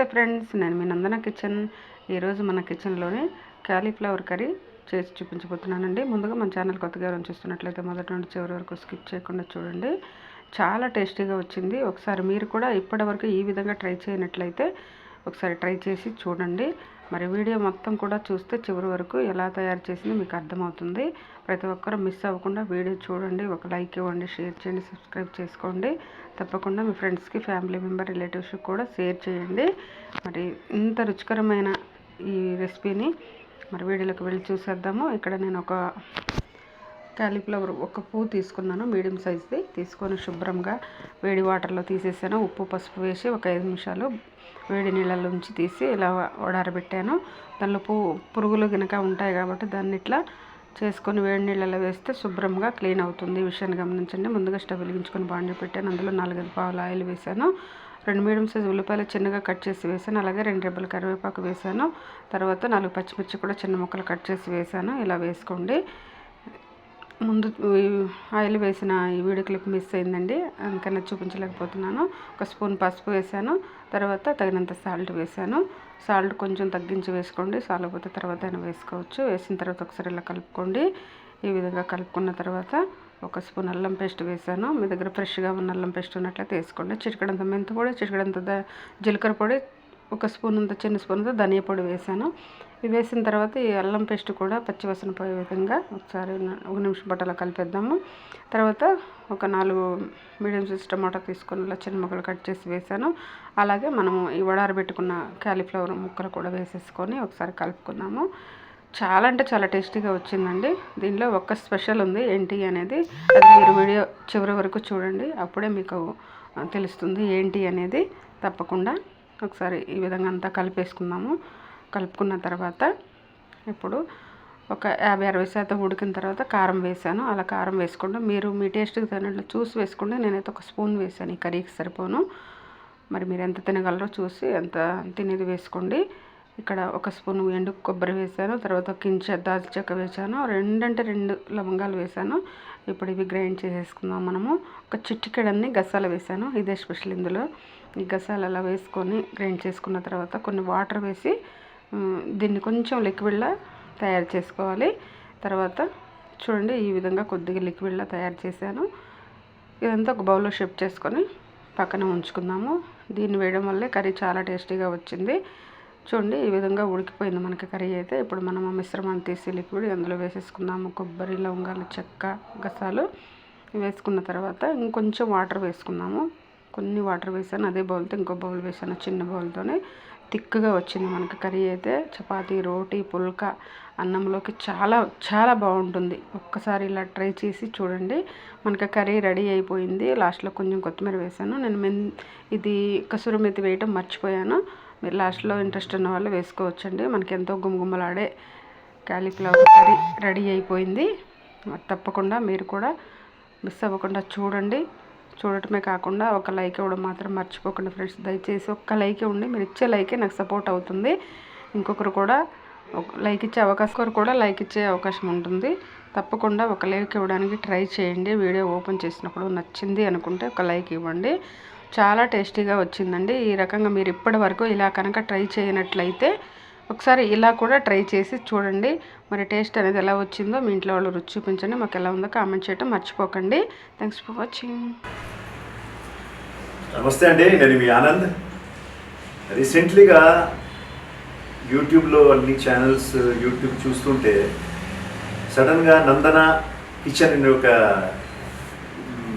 నమస్తే ఫ్రెండ్స్ నేను మీ నందన కిచెన్. ఈరోజు మన కిచెన్లోనే క్యాలీఫ్లవర్ కర్రీ చేసి చూపించబోతున్నానండి. ముందుగా మన ఛానల్ కొత్తగా ఎవరైనా చూస్తున్నట్లయితే మొదటి నుండి చివరి వరకు స్కిప్ చేయకుండా చూడండి. చాలా టేస్టీగా వచ్చింది. ఒకసారి మీరు కూడా ఇప్పటివరకు ఈ విధంగా ట్రై చేయనట్లయితే ఒకసారి ట్రై చేసి చూడండి. మరి వీడియో మొత్తం కూడా చూస్తే చివరి వరకు ఎలా తయారు చేసింది మీకు అర్థమవుతుంది. ప్రతి ఒక్కరు మిస్ అవ్వకుండా వీడియో చూడండి ఒక లైక్ ఇవ్వండి షేర్ చేయండి సబ్స్క్రైబ్ చేసుకోండి. తప్పకుండా మీ ఫ్రెండ్స్కి ఫ్యామిలీ మెంబర్ రిలేటివ్స్కి కూడా షేర్ చేయండి. మరి ఇంత రుచికరమైన ఈ రెసిపీని మరి వీడియోలోకి వెళ్ళి చూసేద్దాము. ఇక్కడ నేను ఒక క్యాలీఫ్లవర్ ఒక పువ్వు తీసుకున్నాను మీడియం సైజ్ది. తీసుకొని శుభ్రంగా వేడి వాటర్లో తీసేసాను. ఉప్పు పసుపు వేసి ఒక ఐదు నిమిషాలు వేడి నీళ్ళల్లో ఉంచి తీసి ఇలా వడారబెట్టాను దానిలో పు పురుగులు గినక ఉంటాయి కాబట్టి దాన్ని ఇట్లా చేసుకొని వేడి నీళ్ళలో వేస్తే శుభ్రంగా క్లీన్ అవుతుంది. ఈ విషయాన్ని గమనించండి. ముందుగా స్టవ్ వెలిగించుకొని బాండి పెట్టాను. అందులో నాలుగైదు పావులు ఆయిల్ వేసాను రెండు మీడియం సైజు ఉల్లిపాయలు చిన్నగా కట్ చేసి వేసాను అలాగే రెండు రెబ్బలు కరివేపాకు వేసాను తర్వాత నాలుగు పచ్చిమిర్చి కూడా చిన్న ముక్కలు కట్ చేసి వేసాను ఇలా వేసుకోండి. ముందు ఆయిల్ వేసిన ఈ వీడియో క్లిప్ మిస్ అయిందండి. అందుకని చూపించలేకపోతున్నాను. ఒక స్పూన్ పసుపు వేసాను. తర్వాత తగినంత సాల్ట్ వేసాను. సాల్ట్ కొంచెం తగ్గించి వేసుకోండి. సాలపోతే తర్వాత అయినా వేసుకోవచ్చు. వేసిన తర్వాత ఒకసారి ఇలా కలుపుకోండి. ఈ విధంగా కలుపుకున్న తర్వాత ఒక స్పూన్ అల్లం పేస్ట్ వేసాను. మీ దగ్గర ఫ్రెష్గా ఉన్న అల్లం పేస్ట్ ఉన్నట్లయితే వేసుకోండి. చిటికడంత మెంతి పొడి చిటికడంత జీలకర్ర పొడి ఒక స్పూన్ అంత చిన్న స్పూన్ అంత ధనియా పొడి వేసాను. ఇవి వేసిన తర్వాత ఈ అల్లం పేస్ట్ కూడా పచ్చివాసన పోయే విధంగా ఒకసారి ఒక నిమిషం బట్టలో కలిపేద్దాము. తర్వాత ఒక నాలుగు మీడియం సైజ్ టమాటా తీసుకొని ఇలా చిన్న ముక్కలు కట్ చేసి వేసాను. అలాగే మనము ఈ వడారబెట్టుకున్న క్యాలీఫ్లవర్ ముక్కలు కూడా వేసేసుకొని ఒకసారి కలుపుకున్నాము చాలా అంటే చాలా టేస్టీగా వచ్చిందండి. దీనిలో ఒక్క స్పెషల్ ఉంది ఏంటి అనేది. అది మీరు వీడియో చివరి వరకు చూడండి. అప్పుడే మీకు తెలుస్తుంది ఏంటి అనేది. తప్పకుండా ఒకసారి ఈ విధంగా అంతా కలిపేసుకున్నాము కలుపుకున్న తర్వాత ఇప్పుడు ఒక యాభై అరవై శాతం ఉడికిన తర్వాత కారం వేసాను. అలా కారం వేసుకోండి. మీరు మీ టేస్ట్కి తగినట్లు చూసి వేసుకోండి. నేనైతే ఒక స్పూన్ వేసాను. ఈ కర్రీకి సరిపోను. మరి మీరు ఎంత తినగలరో చూసి ఎంత తినేది వేసుకోండి. ఇక్కడ ఒక స్పూన్ ఎండు కొబ్బరి వేసాను తర్వాత కించ దాల్చక్క చెక్క వేసాను రెండంటే రెండు లవంగాలు వేసాను. ఇప్పుడు ఇవి గ్రైండ్ చేసేసుకుందాం మనము. ఒక చిట్టికెడన్ని గసాలు వేసాను ఇదే స్పెషల్ ఇందులో. ఈ గసాలు అలా వేసుకొని గ్రైండ్ చేసుకున్న తర్వాత కొన్ని వాటర్ వేసి దీన్ని కొంచెం లిక్విడ్లా తయారు చేసుకోవాలి. తర్వాత చూడండి ఈ విధంగా కొద్దిగా లిక్విడ్లా తయారు చేశాను. ఇదంతా ఒక బౌల్లో షిఫ్ట్ చేసుకొని పక్కన ఉంచుకుందాము. దీన్ని వేయడం వల్లే కర్రీ చాలా టేస్టీగా వచ్చింది. చూడండి ఈ విధంగా ఉడికిపోయింది మనకి కర్రీ అయితే. ఇప్పుడు మనం మిశ్రమం మిశ్రమాన్ని తీసి లిక్విడ్ అందులో వేసేసుకుందాము. కొబ్బరి లవంగాలు చెక్క గసాలు వేసుకున్న తర్వాత ఇంకొంచెం వాటర్ వేసుకుందాము. కొన్ని వాటర్ వేసాను అదే బౌల్తో ఇంకో బౌల్ వేసాను చిన్న బౌల్తోనే థిక్గా వచ్చింది మనకి కర్రీ అయితే. చపాతీ రోటీ పుల్కా అన్నంలోకి చాలా చాలా బాగుంటుంది. ఒక్కసారి ఇలా ట్రై చేసి చూడండి. మనకి కర్రీ రెడీ అయిపోయింది. లాస్ట్లో కొంచెం కొత్తిమీర వేసాను. నేను మెన్ ఇది కసూరి మెతి వేయటం మర్చిపోయాను. మీరు లాస్ట్లో ఇంట్రెస్ట్ ఉన్న వాళ్ళు వేసుకోవచ్చండి. మనకి ఎంతో గుమగుమలాడే క్యాలీఫ్లవర్ కర్రీ రెడీ అయిపోయింది. తప్పకుండా మీరు కూడా మిస్ అవ్వకుండా చూడండి. చూడటమే కాకుండా ఒక లైక్ ఇవ్వడం మాత్రం మర్చిపోకండి ఫ్రెండ్స్. దయచేసి ఒక్క లైక్ ఇవ్వండి మీరు ఇచ్చే లైకే నాకు సపోర్ట్ అవుతుంది. ఇంకొకరు కూడా ఒక లైక్ ఇచ్చే అవకాశం కూడా లైక్ ఇచ్చే అవకాశం ఉంటుంది. తప్పకుండా ఒక లైక్ ఇవ్వడానికి ట్రై చేయండి. వీడియో ఓపెన్ చేసినప్పుడు నచ్చింది అనుకుంటే ఒక లైక్ ఇవ్వండి. చాలా టేస్టీగా వచ్చిందండి. ఈ రకంగా మీరు ఇప్పటి వరకు ఇలా కనుక ట్రై చేయనట్లయితే ఒకసారి ఇలా కూడా ట్రై చేసి చూడండి. మరి టేస్ట్ అనేది ఎలా వచ్చిందో మీ ఇంట్లో వాళ్ళు రుచి చూపించండి. మాకు ఎలా ఉందో కామెంట్ చేయడం మర్చిపోకండి. థ్యాంక్స్ ఫర్ వాచింగ్ నమస్తే అండి. నేను మీ ఆనంద్. రీసెంట్లీగా యూట్యూబ్లో అన్ని ఛానల్స్ యూట్యూబ్ చూస్తుంటే సడన్గా నందన కిచెన్ అనే ఒక